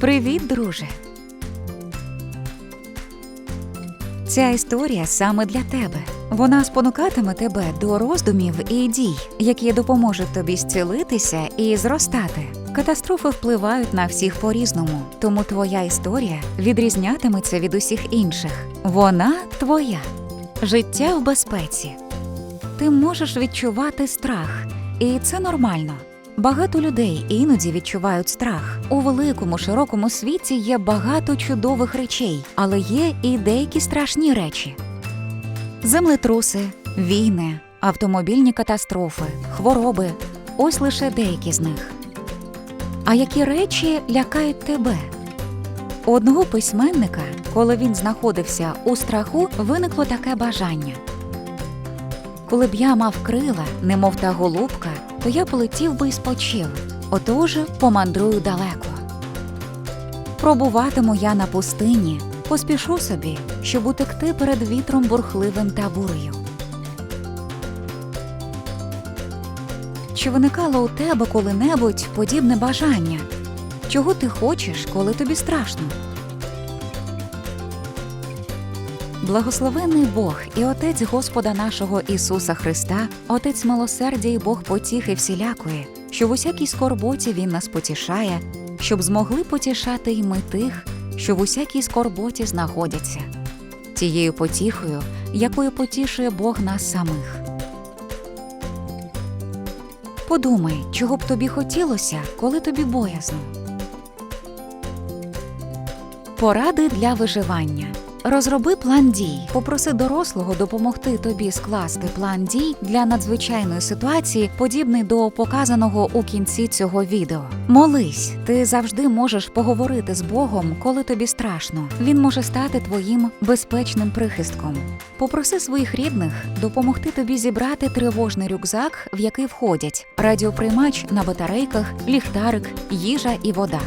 Привіт, друже. Ця історія саме для тебе. Вона спонукатиме тебе до роздумів і дій, які допоможуть тобі зцілитися і зростати. Катастрофи впливають на всіх по-різному, тому твоя історія відрізнятиметься від усіх інших. Вона твоя. Життя в безпеці. Ти можеш відчувати страх, і це нормально. Багато людей іноді відчувають страх. У великому широкому світі є багато чудових речей, але є і деякі страшні речі: землетруси, війни, автомобільні катастрофи, хвороби ось лише деякі з них. А які речі лякають тебе? У одного письменника, коли він знаходився у страху, виникло таке бажання. Коли б я мав крила, немов та голубка, то я полетів би і спочив, отож помандрую далеко. Пробуватиму я на пустині, поспішу собі, щоб утекти перед вітром бурхливим та бурею. Чи виникало у тебе коли-небудь подібне бажання? Чого ти хочеш, коли тобі страшно? Благословений Бог і Отець Господа нашого Ісуса Христа, Отець милосердя і Бог потіхи всілякої, що в усякій скорботі Він нас потішає, щоб змогли потішати й ми тих, що в усякій скорботі знаходяться, тією потіхою, якою потішує Бог нас самих. Подумай, чого б тобі хотілося, коли тобі боязно. Поради для виживання. Розроби план дій. Попроси дорослого допомогти тобі скласти план дій для надзвичайної ситуації, подібний до показаного у кінці цього відео. Молись, ти завжди можеш поговорити з Богом, коли тобі страшно. Він може стати твоїм безпечним прихистком. Попроси своїх рідних допомогти тобі зібрати тривожний рюкзак, в який входять радіоприймач на батарейках, ліхтарик, їжа і вода.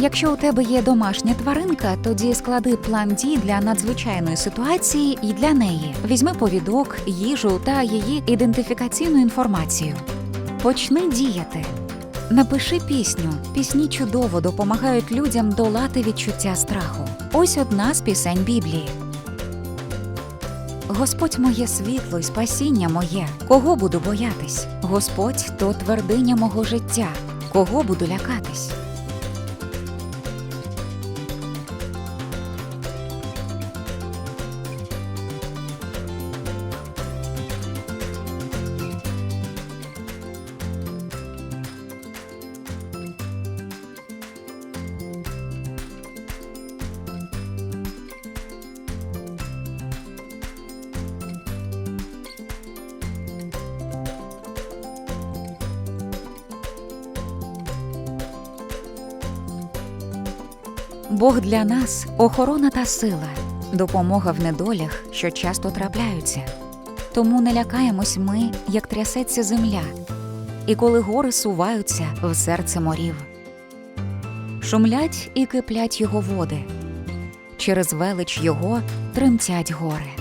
Якщо у тебе є домашня тваринка, тоді склади план дій для надзвичайної ситуації і для неї. Візьми повідок, їжу та її ідентифікаційну інформацію. Почни діяти. Напиши пісню. Пісні чудово допомагають людям долати відчуття страху. Ось одна з пісень Біблії. Господь моє світло й спасіння моє. Кого буду боятись? Господь то твердиня мого життя. Кого буду лякатись? Бог для нас охорона та сила, допомога в недолях, що часто трапляються. Тому не лякаємось ми, як трясеться земля, і коли гори суваються в серце морів. Шумлять і киплять його води, через велич його тремтять гори.